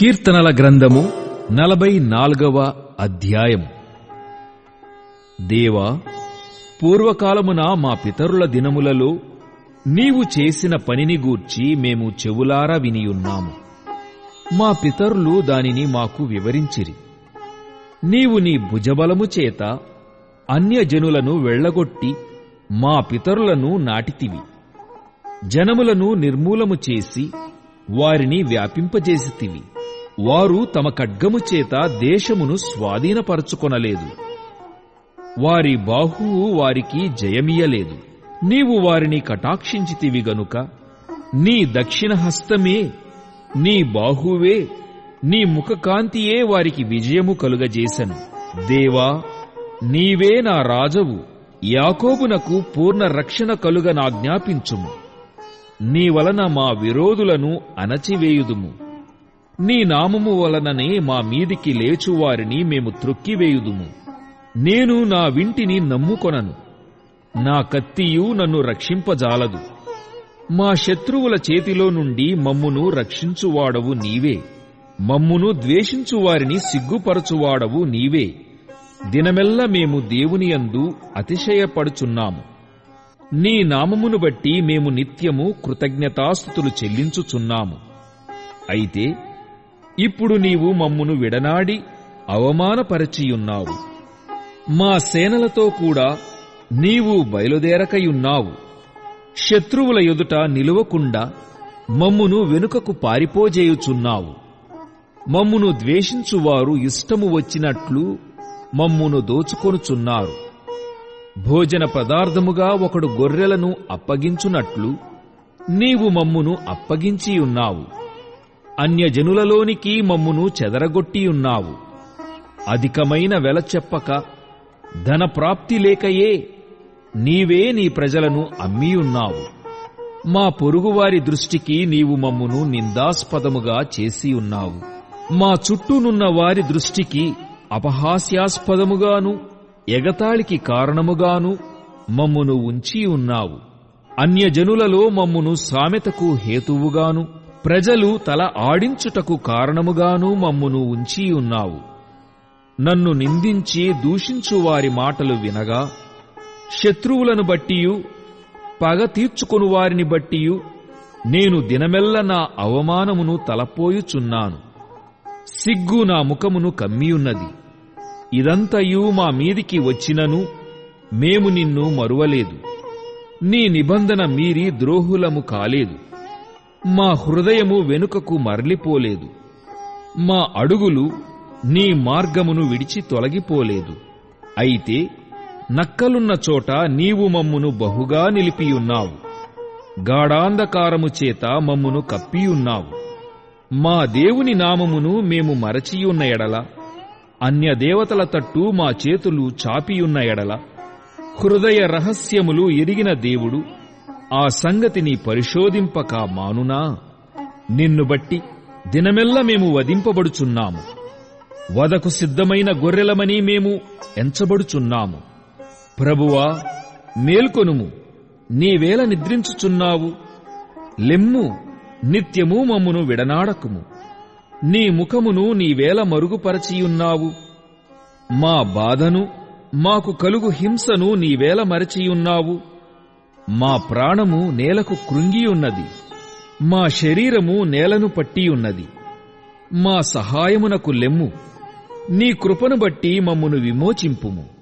కీర్తనల గ్రంథము నలభై నాలుగవ అధ్యాయం. దేవా పూర్వకాలమున మా పితరుల దినములలో నీవు చేసిన పనిని గూర్చి మేము చెవులారా వినియున్నాము. మా పితరులు దానిని మాకు వివరించిరి. నీవు నీ భుజబలము చేత అన్యజనులను వెళ్ళగొట్టి మా పితరులను నాటితివి. జనములను నిర్మూలము చేసి వారిని వ్యాపింపజేసితివి. వారు తమ ఖడ్గము చేత దేశమును స్వాధీనపరచుకొనలేదు. వారి బాహువు వారికి జయమియలేదు. నీవు వారిని కటాక్షించితివి గనుక నీ దక్షిణ హస్తమే నీ బాహువే నీ ముఖకాంతియే వారికి విజయము కలుగజేశను దేవా నీవే నా రాజవు యాకోబునకు పూర్ణ రక్షణ కలుగ నాజ్ఞాపించుము నీ వలన మా విరోధులను అణచివేయుదుము. నీ నామము వలననే మా మీదికి లేచువారిని మేము త్రొక్కివేయుదుము. నేను నా వింటిని నమ్ముకొనను. నా కత్తియు నన్ను రక్షింపజాలదు. మా శత్రువుల చేతిలో నుండి మమ్మును రక్షించువాడవు నీవే. మమ్మును ద్వేషించువారిని సిగ్గుపరచువాడవు నీవే. దినమెల్ల మేము దేవునియందు అతిశయపడుచున్నాము. నీ నామమును బట్టి మేము నిత్యము కృతజ్ఞతాస్థుతులు చెల్లించుచున్నాము. అయితే ఇప్పుడు నీవు మమ్మును విడనాడి అవమానపరచియున్నావు. మా సేనలతో కూడా నీవు బయలుదేరకయున్నావు. శత్రువుల ఎదుట నిలువకుండా మమ్మును వెనుకకు పారిపోజేయుచున్నావు. మమ్మును ద్వేషించువారు ఇష్టము వచ్చినట్లు మమ్మును దోచుకొనుచున్నారు. భోజన పదార్థముగా ఒకడు గొర్రెలను అప్పగించునట్లు నీవు మమ్మును అప్పగించియున్నావు. అన్యజనులలోనికి మమ్మును చెదరగొట్టియున్నావు. అధికమైన వెల చెప్పక ధనప్రాప్తి లేకయే నీవే నీ ప్రజలను అమ్మియున్నావు. మా పొరుగువారి దృష్టికి నీవు మమ్మును నిందాస్పదముగా చేసి ఉన్నావు మా చుట్టూనున్న వారి దృష్టికి అపహాస్యాస్పదముగాను ఎగతాళికి కారణముగాను మమ్మును ఉంచి ఉన్నావు అన్యజనులలో మమ్మును సామెతకు హేతువుగాను ప్రజలు తల ఆడించుటకు కారణముగాను మమ్మును ఉంచి ఉన్నావు నన్ను నిందించి దూషించు వారి మాటలు వినగా శత్రువులను బట్టియు పగ తీర్చుకొను వారిని బట్టియు నేను దినమెల్ల నా అవమానమును తలపోయుచున్నాను. సిగ్గు నా ముఖమును కమ్మియున్నది. ఇదంతయు మా మీదికి వచ్చినను మేము నిన్ను మరువలేదు. నీ నిబంధన మీరి ద్రోహులము కాలేదు. మా హృదయము వెనుకకు మరలిపోలేదు. మా అడుగులు నీ మార్గమును విడిచి తొలగిపోలేదు. అయితే నక్కలున్న చోట నీవు మమ్మును బహుగా నిలిపియున్నావు. గాఢాంధకారము చేత మమ్మును కప్పియున్నావు. మా దేవుని నామమును మేము మరచియున్న ఎడల అన్య దేవతల తట్టు మా చేతులు చాపియున్న ఎడల హృదయ రహస్యములు ఎరిగిన దేవుడు ఆ సంగతిని పరిశోధింపక మానునా? నిన్ను బట్టి దినమెల్ల మేము వధింపబడుచున్నాము. వదకు సిద్ధమైన గొర్రెలమని మేము ఎంచబడుచున్నాము. ప్రభువా మేల్కొనుము. నీవేల నిద్రించుచున్నావు. లెమ్ము నిత్యము మమ్మును విడనాడకుము. నీ ముఖమును నీవేల మరుగుపరచియున్నావు. మా బాధను మాకు కలుగు హింసను నీవేల మరచియున్నావు. మా ప్రాణము నేలకు కృంగియున్నది మా శరీరము నేలను పట్టియున్నది మా సహాయమునకు లెమ్ము. నీ కృపను బట్టి మమ్మును విమోచింపుము.